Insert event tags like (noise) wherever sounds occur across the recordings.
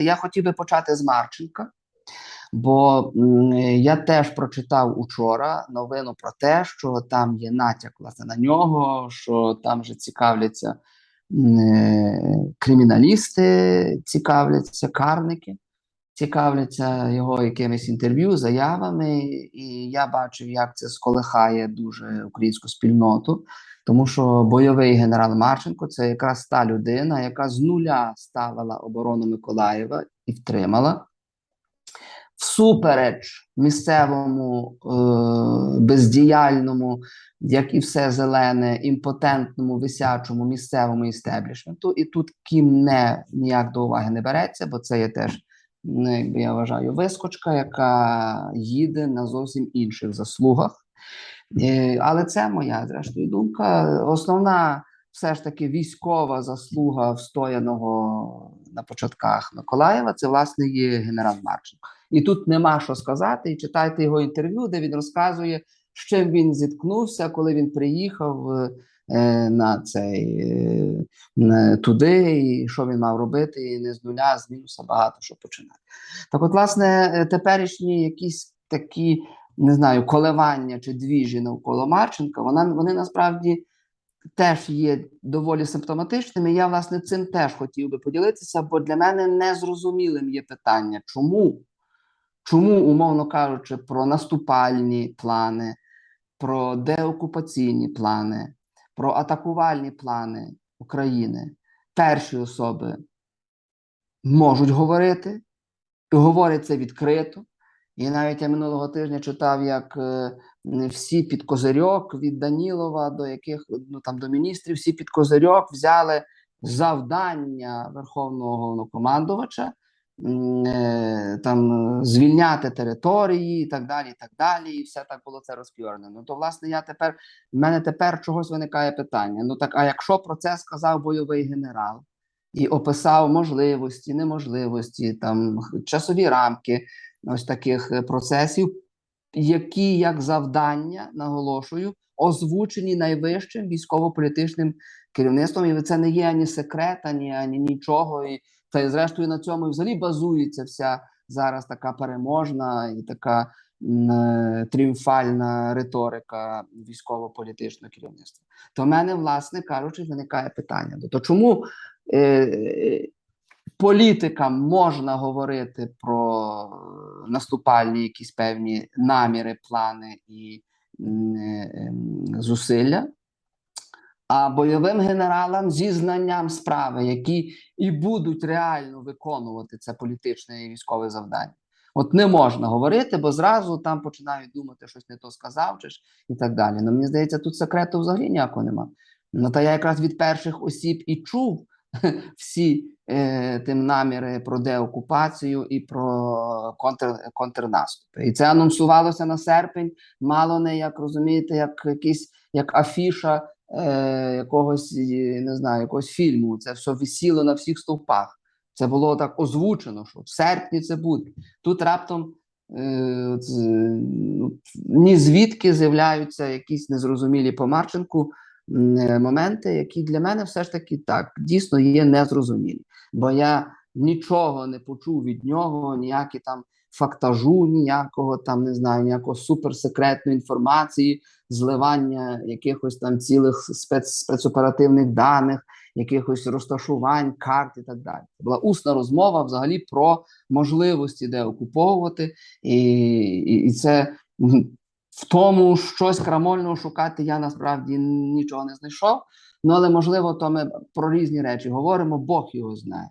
Я хотів би почати з Марченка, бо я теж прочитав учора новину про те, що там є натяк власне на нього, що там вже цікавляться е, криміналісти, цікавляться карники, цікавляться його якимись інтерв'ю, заявами. І я бачив, як це сколихає дуже українську спільноту. Тому що бойовий генерал Марченко це якраз та людина, яка з нуля ставила оборону Миколаєва і втримала. Всупереч місцевому е, бездіяльному, як і все зелене, імпотентному, висячому місцевому істеблішменту. І тут ким не ніяк до уваги не береться, бо це є теж, ну, якби я вважаю, вискочка, яка їде на зовсім інших заслугах. Е, Але це моя зрештою думка. Основна все ж таки військова заслуга встояного на початках Миколаєва. Це власне є генерал Марченко. І тут нема що сказати. І читайте його інтерв'ю, де він розказує, з чим він зіткнувся, коли він приїхав е, на цей е, туди, і що він мав робити, і не з нуля, з мінуса багато що починати. Так, от, власне, теперішні якісь такі не знаю, коливання чи двіжі навколо Марченка, вона, вони насправді теж є доволі симптоматичними. Я, власне, цим теж хотів би поділитися, бо для мене незрозумілим є питання, чому, чому, умовно кажучи, про наступальні плани, про деокупаційні плани, про атакувальні плани України перші особи можуть говорити, і говорять відкрито. І навіть я минулого тижня читав, як е, всі під козирьок від Данілова до яких ну там до міністрів, всі під козирьок взяли завдання Верховного головнокомандувача е, там звільняти території і так далі. І так далі. І все так було це розпіорнено. Ну то власне я тепер в мене тепер чогось виникає питання. Ну так, а якщо про це сказав бойовий генерал? І описав можливості, неможливості, там часові рамки ось таких е, процесів, які як завдання, наголошую, озвучені найвищим військово-політичним керівництвом, і це не є ані секрет, ані, ані нічого. І та й зрештою на цьому і взагалі базується вся зараз така переможна і така е, тріумфальна риторика військово-політичного керівництва. То в мене, власне кажучи, виникає питання: то чому е, політикам можна говорити про наступальні якісь певні наміри, плани і е, ем, зусилля. А бойовим генералам зі знанням справи, які і будуть реально виконувати це політичне і військове завдання. От не можна говорити, бо зразу там починають думати, щось не то сказав, чи ж і так далі. Ну мені здається, тут секрету взагалі ніякого нема. Ну та я якраз від перших осіб і чув (laughs) всі е, тим наміри про деокупацію і про контр, контрнаступи. І це анонсувалося на серпень, мало не як розумієте, як якийсь як афіша е, якогось не знаю, якогось фільму. Це все висіло на всіх стовпах. Це було так озвучено, що в серпні це буде. Тут раптом е, ну, ні звідки з'являються якісь незрозумілі по Марченку моменти, які для мене все ж таки так дійсно є незрозумілі. Бо я нічого не почув від нього, ніякі там фактажу, ніякого там не знаю, ніякого суперсекретної інформації, зливання якихось там цілих спец, спецоперативних даних, якихось розташувань, карт і так далі. Це була усна розмова взагалі про можливості де окуповувати, і, і, і це в тому щось крамольного шукати я насправді нічого не знайшов. Ну але можливо, то ми про різні речі говоримо, Бог його знає.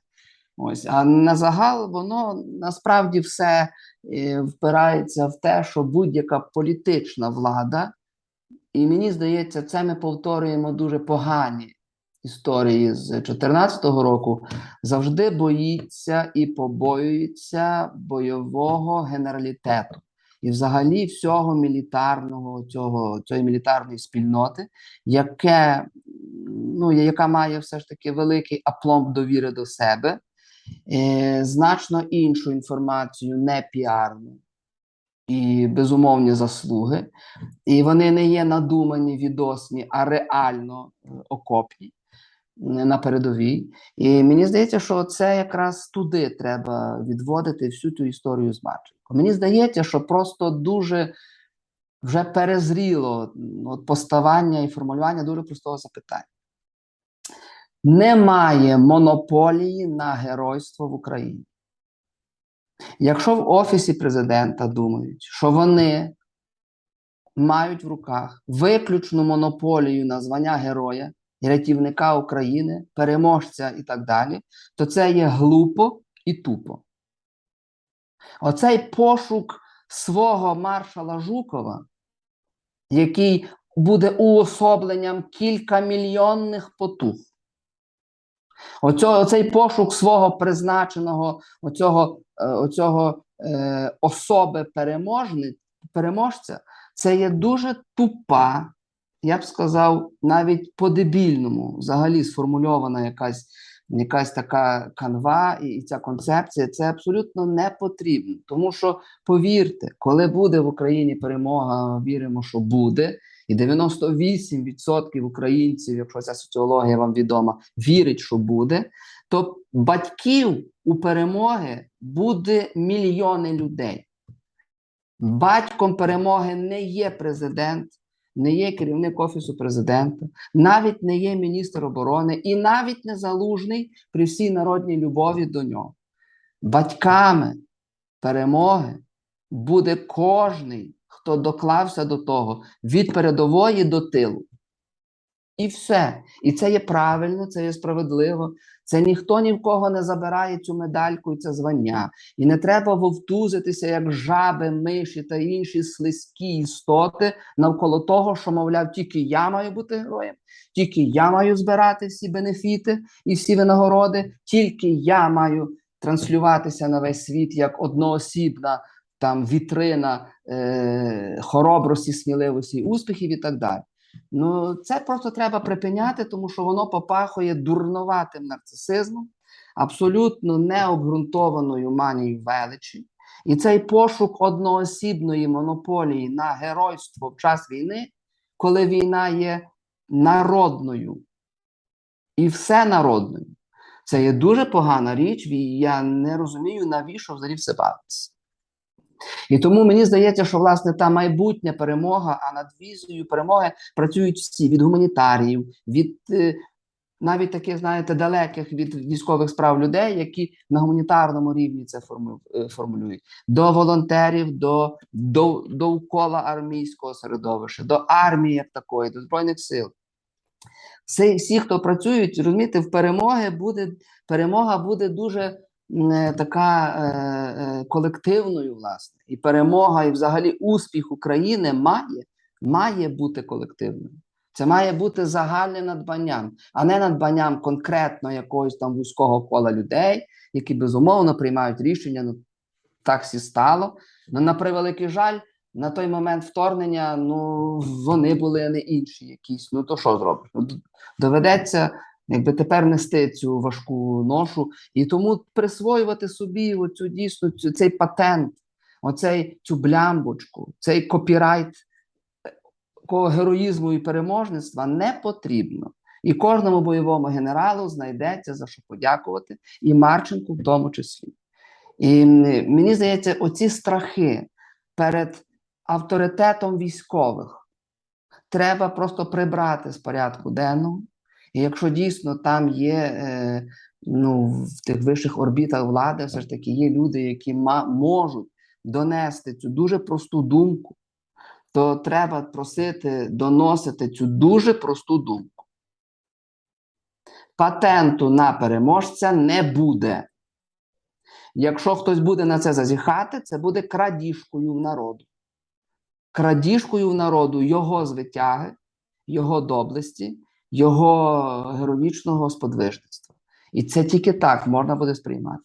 Ось, а на загал воно насправді все е, впирається в те, що будь-яка політична влада, і мені здається, це ми повторюємо дуже погані історії з 2014 року, завжди боїться і побоюється бойового генералітету. І взагалі всього мілітарного цього цієї мілітарної спільноти, яке ну яка має все ж таки великий апломб довіри до себе, е, значно іншу інформацію, не піарну і безумовні заслуги. І вони не є надумані відосні, а реально е, окопні. На передовій. І мені здається, що це якраз туди треба відводити всю цю історію з Марченко. Мені здається, що просто дуже вже перезріло от поставання і формулювання дуже простого запитання. Немає монополії на геройство в Україні. Якщо в Офісі президента думають, що вони мають в руках виключну монополію на звання героя, рятівника України, переможця і так далі, то це є глупо і тупо. Оцей пошук свого маршала Жукова, який буде уособленням кількамільйонних потуг. Оцього, оцей пошук свого призначеного, оцього, е, оцього е, особи переможця, це є дуже тупа, я б сказав, навіть по-дебільному взагалі сформульована якась, якась така канва і, і ця концепція. Це абсолютно не потрібно. Тому що, повірте, коли буде в Україні перемога, віримо, що буде. І 98% українців, якщо ця соціологія вам відома, вірить, що буде, то батьків у перемоги буде мільйони людей. Батьком перемоги не є президент, не є керівник офісу президента, навіть не є міністр оборони і навіть не залужний при всій народній любові до нього. Батьками перемоги буде кожний, хто доклався до того від передової до тилу. І все. І це є правильно, це є справедливо. Це ніхто ні в кого не забирає цю медальку і це звання. І не треба вовтузитися, як жаби, миші та інші слизькі істоти навколо того, що, мовляв, тільки я маю бути героєм, тільки я маю збирати всі бенефіти і всі винагороди, тільки я маю транслюватися на весь світ як одноосібна там вітрина е- хоробрості, сміливості, успіхів і так далі. Ну, це просто треба припиняти, тому що воно попахує дурноватим нарцисизмом, абсолютно необґрунтованою манією величі. І цей пошук одноосібної монополії на геройство в час війни, коли війна є народною і всенародною, це є дуже погана річ, і я не розумію, навіщо взагалі все бавитися. І тому мені здається, що власне та майбутня перемога, а над візою перемоги працюють всі від гуманітаріїв, від е, навіть таких, знаєте, далеких від військових справ людей, які на гуманітарному рівні це е, формулюють, до волонтерів, до, до довкола армійського середовища, до армії як такої, до збройних сил. Всі, всі, хто працюють, розумієте, в перемоги буде перемога буде дуже така е, е, колективною, власне, і перемога, і взагалі успіх України має, має бути колективною. Це має бути загальним надбанням, а не надбанням конкретно якогось там вузького кола людей, які безумовно приймають рішення. Ну так всі стало. Ну, на превеликий жаль, на той момент вторгнення, ну вони були не інші якісь. Ну то що зробиш? Ну, доведеться якби тепер нести цю важку ношу і тому присвоювати собі оцю дійсно цю, цей патент, оцей цю блямбочку, цей копірайт е, героїзму і переможництва не потрібно. І кожному бойовому генералу знайдеться за що подякувати, і Марченку в тому числі. І мені здається, оці страхи перед авторитетом військових треба просто прибрати з порядку денного. І якщо дійсно там є е, ну, в тих вищих орбітах влади, все ж таки є люди, які можуть донести цю дуже просту думку, то треба просити доносити цю дуже просту думку. Патенту на переможця не буде. Якщо хтось буде на це зазіхати, це буде крадіжкою в народу. Крадіжкою в народу його звитяги, його доблесті, його героїчного сподвижництва. І це тільки так можна буде сприймати.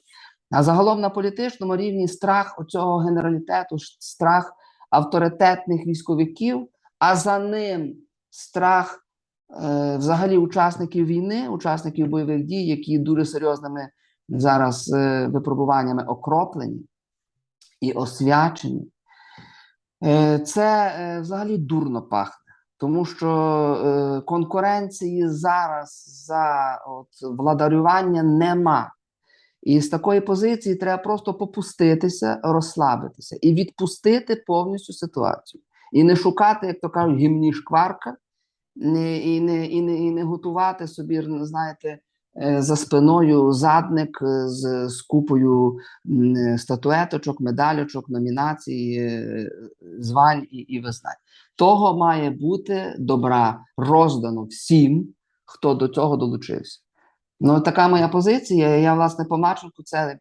А загалом на політичному рівні страх оцього генералітету, страх авторитетних військовиків, а за ним страх е, взагалі учасників війни, учасників бойових дій, які дуже серйозними зараз е, випробуваннями окроплені і освячені. Е, це е, взагалі дурно пахне. Тому що е, конкуренції зараз за от, владарювання нема. І з такої позиції треба просто попуститися, розслабитися і відпустити повністю ситуацію. І не шукати, як то кажуть, гімні шкварка, і, не, і, не, і не готувати собі, знаєте, е, за спиною задник з, з купою статуеточок, медалючок, номінацій, е, звань і, і визнань. Того має бути добра роздано всім, хто до цього долучився. Ну, така моя позиція. Я, власне, по Марченку це,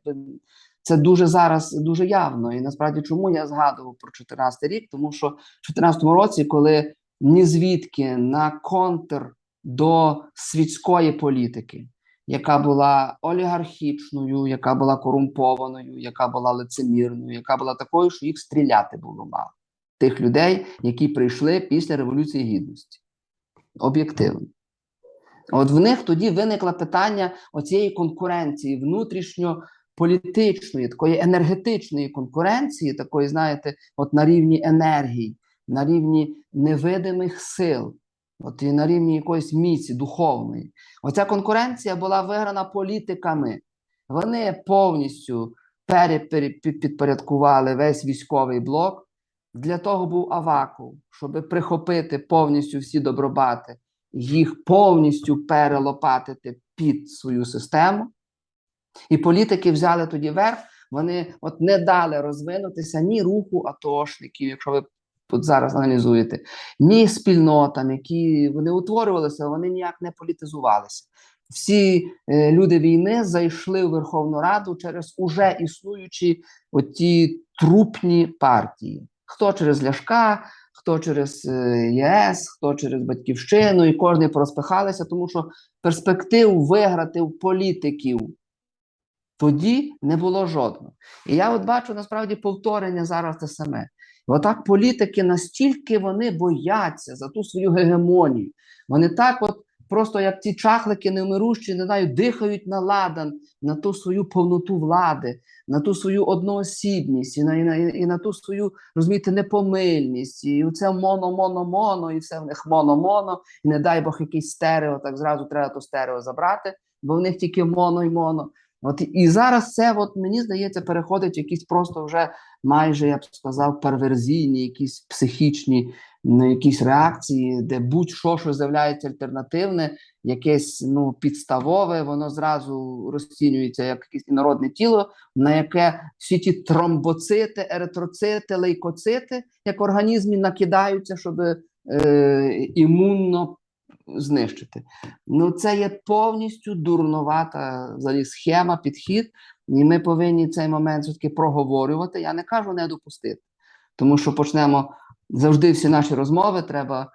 це дуже зараз дуже явно. І насправді, чому я згадував про 14 рік? Тому що в 14 році, коли ні звідки на контр до світської політики, яка була олігархічною, яка була корумпованою, яка була лицемірною, яка була такою, що їх стріляти було мало. Тих людей, які прийшли після Революції Гідності. Об'єктивно. От в них тоді виникло питання оцієї конкуренції, внутрішньополітичної, такої енергетичної конкуренції, такої, знаєте, от на рівні енергії, на рівні невидимих сил, от і на рівні якоїсь міці духовної. Оця конкуренція була виграна політиками. Вони повністю пере- пере- підпорядкували весь військовий блок. Для того був Аваков, щоб прихопити повністю всі добробати їх повністю перелопатити під свою систему. І політики взяли тоді верх, вони от не дали розвинутися ні руху атошників, якщо ви тут зараз аналізуєте, ні спільнотам, які вони утворювалися, вони ніяк не політизувалися. Всі е, люди війни зайшли в Верховну Раду через уже існуючі оті трупні партії. Хто через Ляшка, хто через е, ЄС, хто через Батьківщину, і кожен порозпихалися, тому що перспектив виграти в політиків тоді не було жодного. І я от бачу насправді повторення зараз те саме. Отак політики настільки вони бояться за ту свою гегемонію. Вони так, от просто як ті чахлики невмирущі, не знаю, дихають на ладан, на ту свою повноту влади, на ту свою одноосібність, і на, і на, і на ту свою, розумієте, непомильність, і це моно, моно, моно, і все в них моно, моно, і не дай Бог якийсь стерео, так зразу треба то стерео забрати, бо в них тільки моно і моно. От і- зараз це, от мені здається, переходить якісь просто вже майже я б сказав, перверзійні, якісь психічні якісь реакції, де будь-що, що з'являється альтернативне, якесь ну підставове, воно зразу розцінюється як якесь інородне тіло, на яке всі ті тромбоцити, еритроцити, лейкоцити, як організмі накидаються, щоб е, імунно знищити. Ну, це є повністю дурновата взагалі схема, підхід, і ми повинні цей момент все-таки проговорювати. Я не кажу не допустити, тому що почнемо завжди всі наші розмови. Треба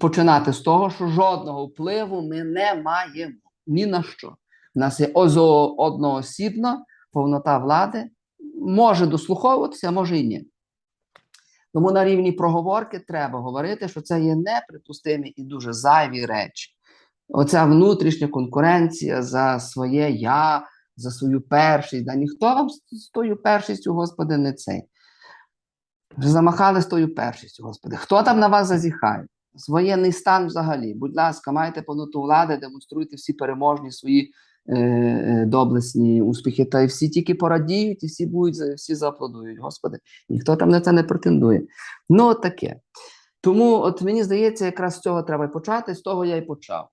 починати з того, що жодного впливу ми не маємо ні на що. У нас є одноосібна повнота влади, може дослуховуватися, а може і ні. Тому на рівні проговорки треба говорити, що це є неприпустимі і дуже зайві речі. Оця внутрішня конкуренція за своє я, за свою першість. Да ніхто вам з тою першістю, Господи, не цей. Вже замахали з тою першістю, Господи. Хто там на вас зазіхає? Воєнний стан взагалі. Будь ласка, майте повноту влади, демонструйте всі переможні свої е, е, доблесні успіхи. Та й всі тільки порадіють, і всі будуть всі зааплодують. Господи, ніхто там на це не претендує. Ну, от таке. Тому, от мені здається, якраз з цього треба почати, з того я й почав.